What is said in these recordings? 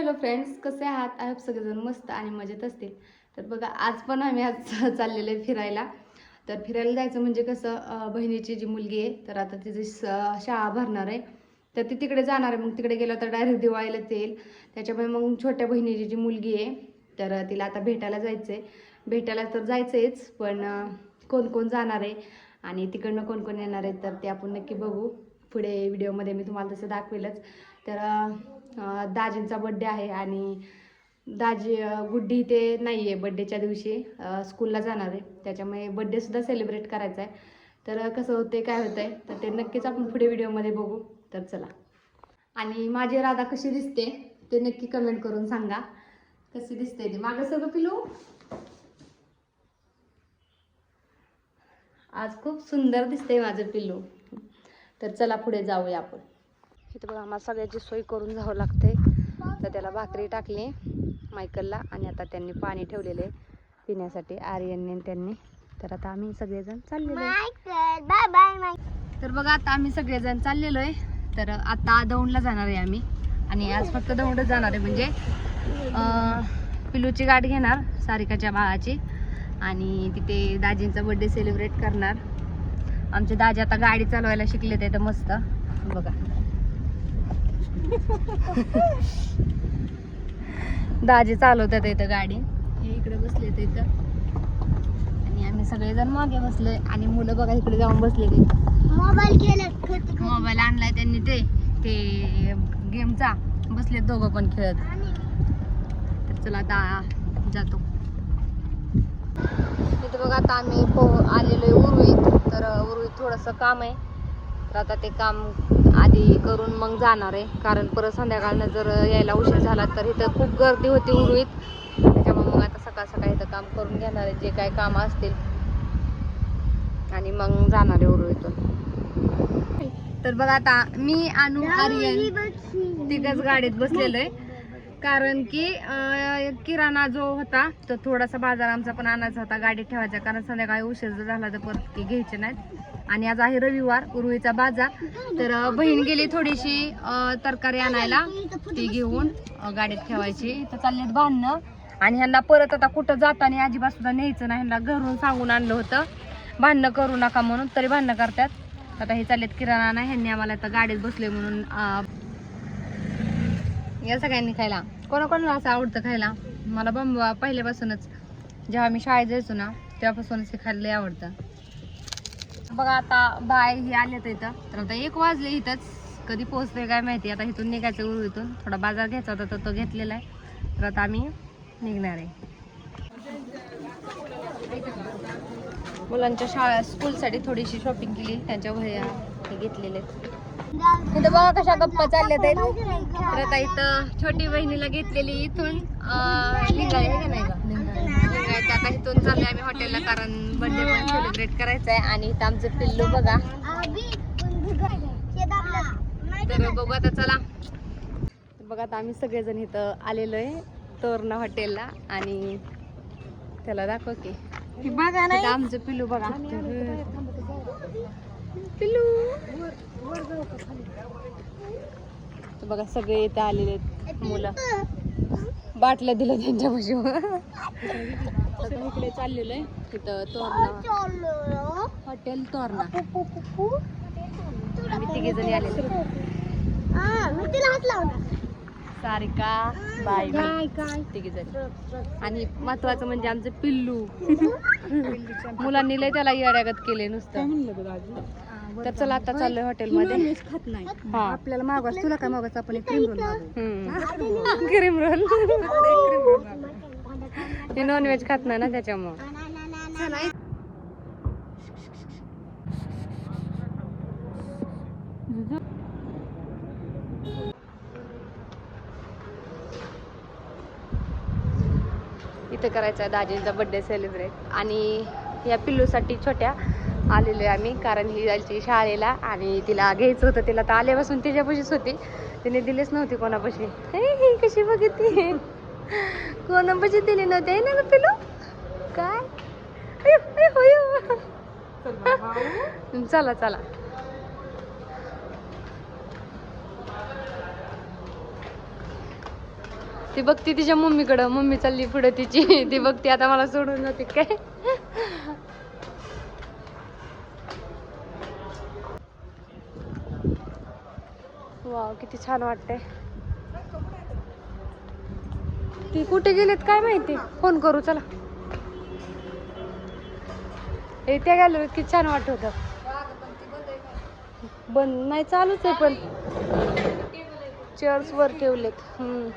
Hello friends कसे आहात? I hope सगळेजण मस्त आणि मजेत असतील. तर बघा आज पण आम्ही आज चाललेलो आहे फिरायला. तर फिरायला जायचं म्हणजे कसं बहिणीची जी मुलगी आहे तर आता तिची शाळा भरणार आहे. तर ती तिकडे जाणार आहे. मग तिकडे गेलं तर डायरेक्ट दिवाळीलाच येईल. त्याच्यामुळे मग छोट्या बहिणीची जी मुलगी आहे तर तिला आता भेटायला जायचं आहे भेटायला तर जायचं आहेच पण कोण कोण जाणार आहे आणि तिकडनं कोण कोण येणार आहे तर ते आपण नक्की बघू. पुढे व्हिडिओमध्ये मी तुम्हाला तसं दाखवेलच. तर दाजींचा बड्डे आहे आणि दाजी गुड्डी ते नाही आहे बड्डेच्या दिवशी. स्कूलला जाणार आहे. त्याच्यामुळे बड्डेसुद्धा सेलिब्रेट करायचा आहे तर कसं होते काय होतं आहे तर ते नक्कीच आपण पुढे व्हिडिओमध्ये बघू. तर चला. आणि माझी राधा कशी दिसते ते नक्की कमेंट करून सांगा. कशी दिसते ती? मागं सगळं पिलू? आज खूप सुंदर दिसते माझं पिल्लू तर चला पुढे जाऊया आपण. इथं बघा आम्हाला सगळ्याची सोय करून जावं लागते तर त्याला भाकरी टाकली मायकलला आणि आता त्यांनी पाणी ठेवलेले पिण्यासाठी आर्यनने त्यांनी. तर आता आम्ही सगळेजण चाललेलो आहे. बाय बाय तर बघा आता आम्ही सगळेजण चाललेलो आहे. तर आता दौंडला जाणार आहे आम्ही. आणि आज फक्त दौंडच जाणार आहे म्हणजे पिलूची गाठ घेणार सारिकाच्या बाळाची. आणि तिथे दाजींचा बर्थडे सेलिब्रेट करणार. आमचे दाजी आता गाडी चालवायला शिकले ते तर मस्त. बघा. दाजी चालवतात इथं गाडी. हे इकडे बसले इथं. आणि आम्ही सगळेजण मागे बसलोय. आणि मुलं बघा इकडे जाऊन बसले ते मोबाईल खेळत मोबाईल आणलाय त्यांनी ते. ते गेमचा. बसले दोघं पण खेळत. तर चला आता जातो. इथं बघा आता आम्ही पो आलेलो आहे उरुईत तर उरुईत थोडंसं काम आहे. तर आता ते काम आधी करून मग जाणार आहे. कारण परत संध्याकाळनं जर यायला उशीर झाला तर इथं खूप गर्दी होती उरुईत त्याच्यामुळे मग आता सकाळ सकाळी इथं काम करून घेणार आहे. जे काय कामं असतील. आणि मग जाणार आहे उरुईतून तर बघा आता मी आणू आर्यन तिघच गाडीत बसलेलो आहे कारण की किराणा जो होता तो थोडासा बाजार आमचा पण आणायचा होता गाडीत ठेवायचा. कारण संध्याकाळी उशीर जर झाला तर परत घ्यायचे नाहीत. आणि आज आहे रविवार उरुळीचा बाजार. तर बहीण गेली थोडीशी तरकारी आणायला. ती घेऊन गाडीत ठेवायची. इथं चाललेत बांधणं आणि ह्यांना परत आता कुठं जाताना अजिबात सुद्धा न्यायचं नाही. ह्यांना घरून सांगून आणलं होतं. भांडणं करू नका म्हणून तरी भांडणं करतात. आता हे चाललेत किराणा नाही ह्यांनी आम्हाला आता गाडीत बसले म्हणून या सगळ्यांनी खायला. कोणाकोणाला असं आवडतं खायला? मला बंबा पहिल्यापासूनच जेव्हा मी शाळेत जायचो ना तेव्हापासूनच हे खायला लय आवडतं. बघा आता बाय हे आलेत इथं. तर आता एक वाजले इथंच. कधी पोहोचते काय माहिती? आता इथून निघायचं इथून. थोडा बाजार घ्यायचा होता तर तो घेतलेला आहे. तर आता आम्ही निघणार आहे. मुलांच्या शाळा स्कूलसाठी थोडीशी शॉपिंग केली. त्यांच्या वह्या हे घेतलेले आहेत. इथं बघा कशा गप्पा चालल्या आहेत. तर आता इथं छोटी बहिणीला घेतलेली इथून निघाली. नाही का आता इथून चाललोय आम्ही हॉटेलला कारण बर्थडे पण सेलिब्रेट करायचा आहे आणि इथं आमचं पिल्लू बघा. तर बघू आता चला. बघा आता आम्ही सगळेजण इथं आलेलो आहे तोरणा हॉटेलला. आणि त्याला दाखव की. बघा इथं आमचं पिल्लू बघा. पिल्लू. बघा सगळे इथं आलेले आहेत मुलं. बाटल्या दिल्या त्यांच्या पाशी. आता इकडे चाललेलो आहे. तिथं तोरणा. हॉटेल तोरणा. आम्ही तिघे जणी आलेलो. सारिका मी. तिघी जणी. आणि महत्वाचं म्हणजे आमचं पिल्लू. मुलांनी लय त्याला येड्यागत केले नुसतं. तर चला आता चाललोय हॉटेल मध्ये. खात नाही. हा. आपल्याला मागवास तुला काय मागवास आपण एक क्रीम रोल मागवू. क्रीम रोल हे नॉनव्हेज खात नाही ना त्याच्यामुळं. इथं. करायचा आहे दाजींचा बर्थडे सेलिब्रेट आणि या पिल्लूसाठी छोट्या आलेलो आहे आम्ही कारण ही जायची शाळेला आणि तिला घ्यायचं होतं. तिला तर आल्यापासून तिच्यापाशीच होती. तिने दिलीच नव्हती कोणापाशी. हे कशी बघितली? कोणापाशी दिली नव्हती? आहे ना गं काय? होय चला चला. ती बघती तिच्या मम्मीकडं. मम्मी चालली पुढं तिची. ती बघती आता मला सोडून जाते. काय? वाव किती छान वाटतंय. ती कुठे गेलेत काय माहिती? फोन करू चला. हे त्या गॅलरीत किती छान वाटत होतं. बंद नाही चालूच आहे पण. चेअर्स वर ठेवलेत हम्म.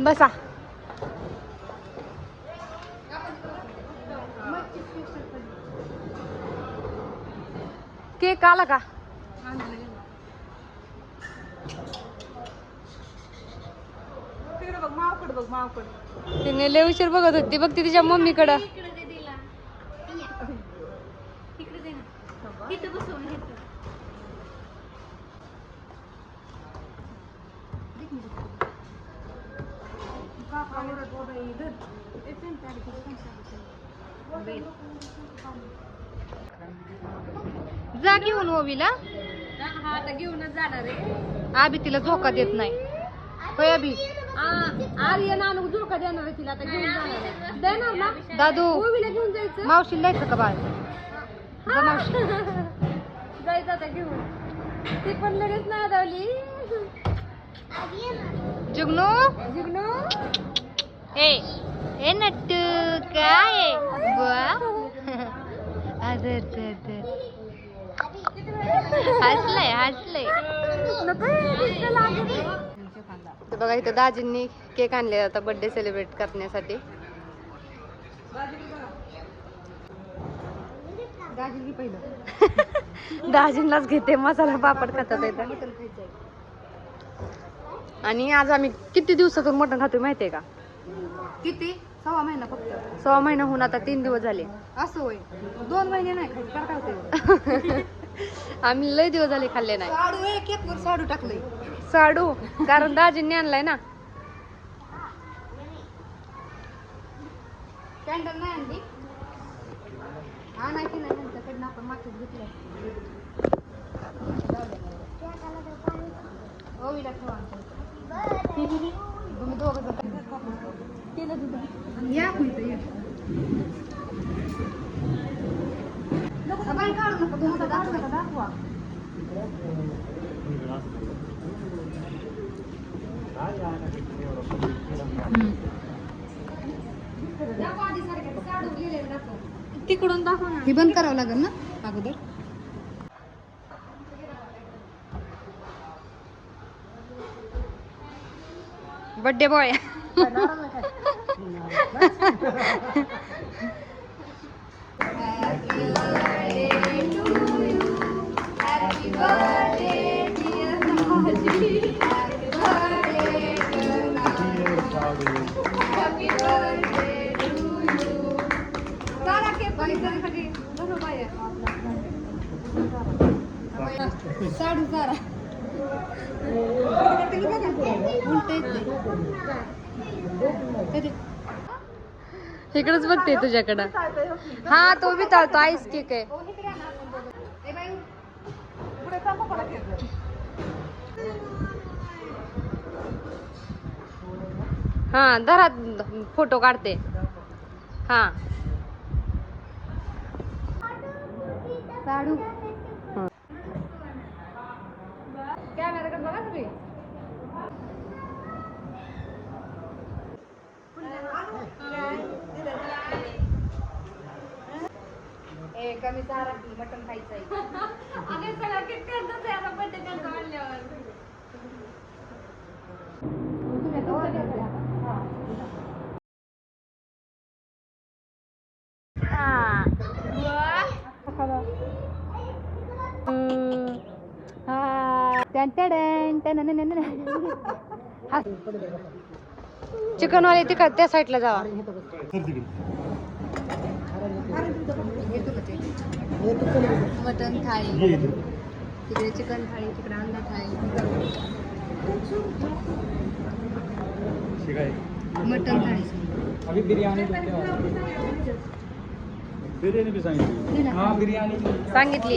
बसा. केक आला का? तिने लय उशीर बघत होती बघ ती तिच्या मम्मीकडं. जा घेऊन ओवीला. घेऊनच जाणार आहे. आबी तिला झोका देत नाही. होय अभि आर्यन आणून झोका देणार आहे तिला आता घेऊन जाणार आहे. देणार ना? दादू ओवीला घेऊन जायचं? मावशीला द्यायचं का बाळ? जा मावशी. जायचं आता घेऊन. ती पण लगेच नाही धावली जुगनू? जिग्नो? ए ए नट्टू काय? बुवा आदर आदर हसलंय हसलंय. ते बघा इथं दाजींनी केक आणले आता बर्थडे सेलिब्रेट करण्यासाठी. दाजींनाच घेते मसाला पापड खातात आणि आज आम्ही किती दिवसातून मटण खातोय माहितीये का? किती? सव्वा महिना फक्त. सहा महिना होऊन आता तीन दिवस झाले. असं होय. दोन महिने नाही खायचं फार काय होते. आम्ही लय दिवस झाले खाल्ले नाही. साडू एक एक वर साडू टाकलंय. साडू कारण दाजींनी आणलाय ना. कॅन्डल नाही आणली. आणायची नाही त्यांच्याकडनं आपण मागच्याच घेतलं ओवीला ठेवा. तिकडून दाखव ना. हे बंद करावं लागेल ना? अगोदर. बर्थडे बॉय साडू सारा उलट इकडच बघते तुझ्याकडं. हा तो बी चालतो आईस केक आहे. हा धरा फोटो काढते. हा. साडू कॅमेराकडे बघा तुम्ही ए कमी चारा की मटण खायचंय तुम्ही आता वर घ्या. चिकन वाले तिकड त्या साईडला जावा. मटन थाळी. तिकडे चिकन थाळी तिकडे अंडा थाळी. मटन थाळी. अभी बिरयानी बिरयानी भी सांगितली. हाँ बिरयानी सांगितली.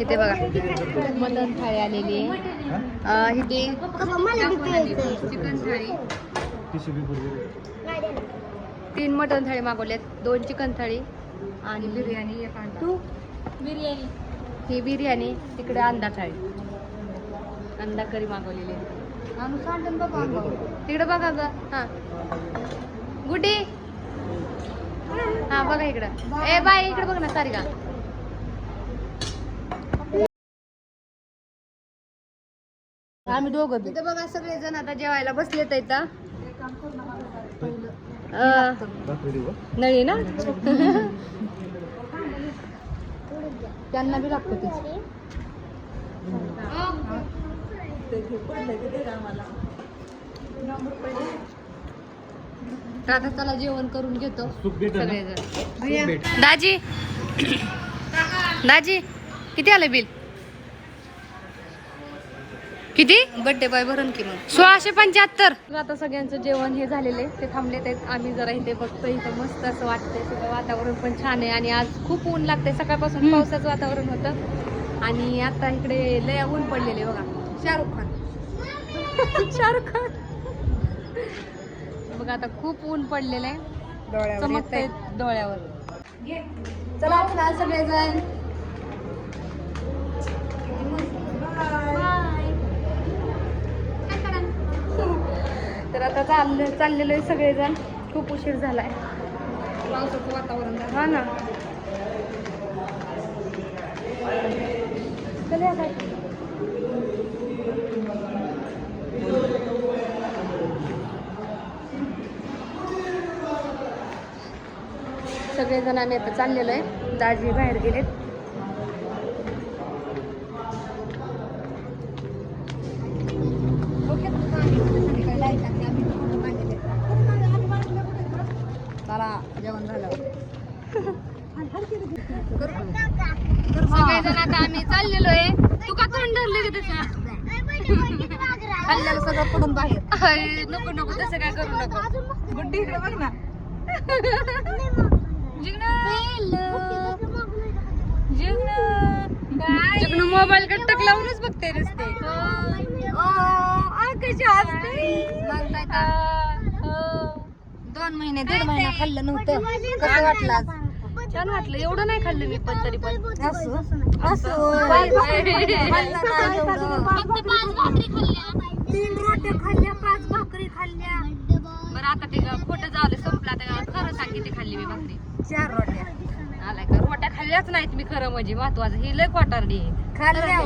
इथे बघा. मटन थाळी आलेली आहे. इथे चिकन थाळी. तीन मटन थाळी मागवल्यात. दोन चिकन थाळी आणि बिर्याणी एक अंडा. बिर्याणी. ही बिर्याणी तिकडे अंडा थाळी. अंडा करी मागवलेली. आहे तिकडे बघा ग. हा. गुड्डी. हा बघा इकडं. ए बाय इकडे बघ ना सारिका. आम्ही दोघं तिथे बघा सगळे जण आता जेवायला बसलेत इथं नळी ना? त्यांना बी लागतं ते तर आता चला जेवण करून घेतो? सगळेजण. दाजी. दाजी किती आलं बिल? किती? बड्डे बॉय भरून की मग. सोळाशे पंच्याहत्तर. आता सगळ्यांचं जेवण हे झालेले ते थांबले ते आम्ही जरा इथे बघतो इथं मस्त असं वाटतंय. सगळं वातावरण पण छान आहे. आणि आज खूप ऊन लागतंय. सकाळपासून पावसाचं वातावरण होतं. आणि आता इकडे लय ऊन पडलेले बघा. शाहरुख खान. शाहरुख खान. बघा आता खूप ऊन पडलेलं आहे. चमकतंय डोळ्यावर. चला चला सगळेजण. तर आता चालले चाललेलो आहे सगळेजण. खूप उशीर झालाय. पावसाचं वातावरण. हा ना. चल सगळेजण आम्ही आता चाललेलो आहे. दाजी बाहेर गेलेत. चला जेवण झालं. सगळेजण आता आम्ही चाललेलो आहे. तू का तोंड धरले का त्याच्या खाल्ल्याला सगळं पडून बाहेर. नको नको तसं काय करू नको. गुड्डी इकडे बघ ना. जिग्नू मोबाईल कडे टक लावूनच बघते रस्ते दोन महिने दीड महिना खाल्लं नव्हतं. कसं वाटलं आज? छान वाटलं. एवढं नाही खाल्लं मी पण तरी पण. तीन रोट्या खाल्ल्या पाच भाकरी खाल्ल्या. बरं आता ते खोटं झालं संपलं. आता खरं सांगितले खाल्ली मी भाकरी. चार रोट्या. आलाय का? रोट्या खाल्ल्याच नाहीत मी खरं म्हणजे. महत्वाचं ही लय आहे. खाल्ल्या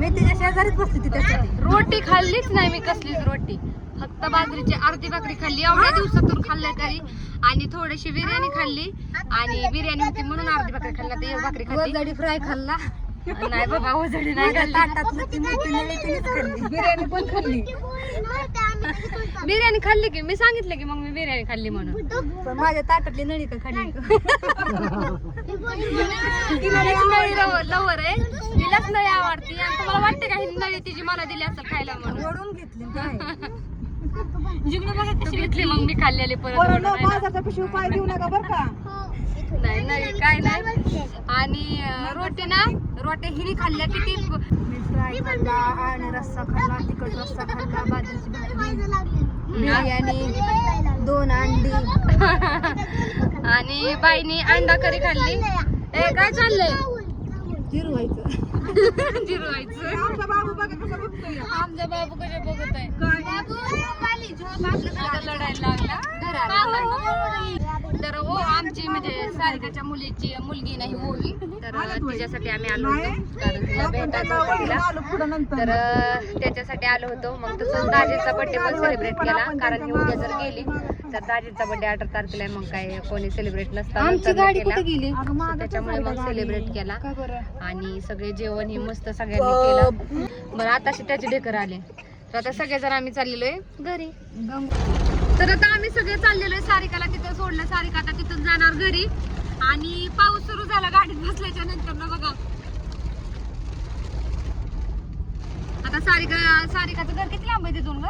मी तिच्या शेजारीच त्याच्यासाठी रोटी खाल्लीच नाही मी कसलीच रोटी. फक्त बाजरीची अर्धी भाकरी खाल्ली. एवढ्या दिवसातून खाल्ल्या तरी. आणि थोडीशी बिर्याणी खाल्ली. आणि बिर्याणी होती म्हणून अर्धी भाकरी खाल्ली. एक भाकरी खाल्ली फ्राय खाल्ला. नाही बाबा वजडी नाही बिर्याणी पण खाल्ली. बिर्याणी खाल्ली की मी सांगितलं की मग मी बिर्याणी खाल्ली म्हणून. पण माझ्या ताटातली नळी का खाल्ली. नळी लवर आहे. तिलाच नळी आवडती. आणि तुम्हाला वाटते का ही नळी तिची मला दिली असेल खायला म्हणून? ओढून घेतली जिकडे बघा. कशी घेतली मग मी खाल्लेली परत पाय देऊ नका बर का. नाही नाही काय नाही आणि रोटी ना रोट्या हिने खाल्ल्या किती फ्राय खाल्ला आणि रस्सा खाल्ला तिखट रस्सा खाल्ला बाजरीची भाकरी बिर्याणी दोन अंडी आणि बाईनी अंडा करी खाल्ली ए काय चाललंय जिरवायचं जिरवायचं आमचा बाबू बघा कसं बघतोय आमचा बाबू कसे बघत आहे आता लढायला लागला तर ओ आमची म्हणजे सारिकाच्या मुलीची मुलगी नाही ओवी तर तिच्यासाठी आम्ही आलो होतो. कारण तिला भेटायचं होतं तिला. तर त्याच्यासाठी आलो होतो. मग तसंच दाजीचा बर्थडे पण सेलिब्रेट केला. कारण ही उद्या जर गेली तर दाजीचा बर्थडे अठरा तारखेला आहे, मग काय कोणी सेलिब्रेट नसतं. त्याच्यामुळे मग सेलिब्रेट केला. आणि सगळे जेवण हे मस्त सगळ्यांनी केलं. बरं आताशी त्याचे ढेकर आले. तर आता सगळेजण आम्ही चाललेलो आहे. घरी. तर आता आम्ही सगळे चाललेलो आहे सारिकाला तिथं सोडलं सारिका. आता तिथून जाणार घरी. आणि पाऊस सुरू झाला गाडीत बसल्याच्या नंतर ना बघा. आता सारिका सारिकाचं घर किती लांब आहे तिथून ग?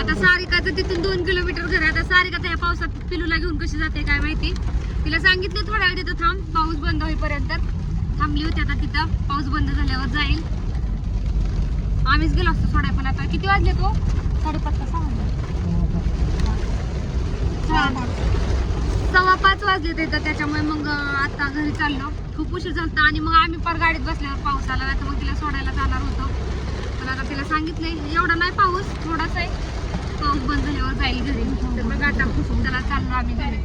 आता सारिकाचं तिथून दोन किलोमीटर घर आहे. आता सारिका त्या पावसात पिलूला घेऊन कशी जाते काय माहिती? तिला सांगितलं थोड्या वेळ तिथं थांब. पाऊस बंद होईपर्यंत थांबली होती आता तिथं. पाऊस बंद झाल्यावर जाईल. आम्हीच गेलो असतो सोडाय पण आता. किती वाजले तो? साडेपाच का सहा. वाजले? सव्वा पाच वाजले तिथं त्याच्यामुळे मग आता घरी चाललो. खूप उशीर झालं आणि मग आम्ही पर गाडीत बसल्यावर पाऊस आला. नाही तर मग तिला सोडायला जाणार होतो. पण आता तिला सांगितलंय एवढा नाही पाऊस थोडासा आहे. पाऊस बंद झाल्यावर जाईल घरी. तर मग आता त्याला चाललो आम्ही घरी.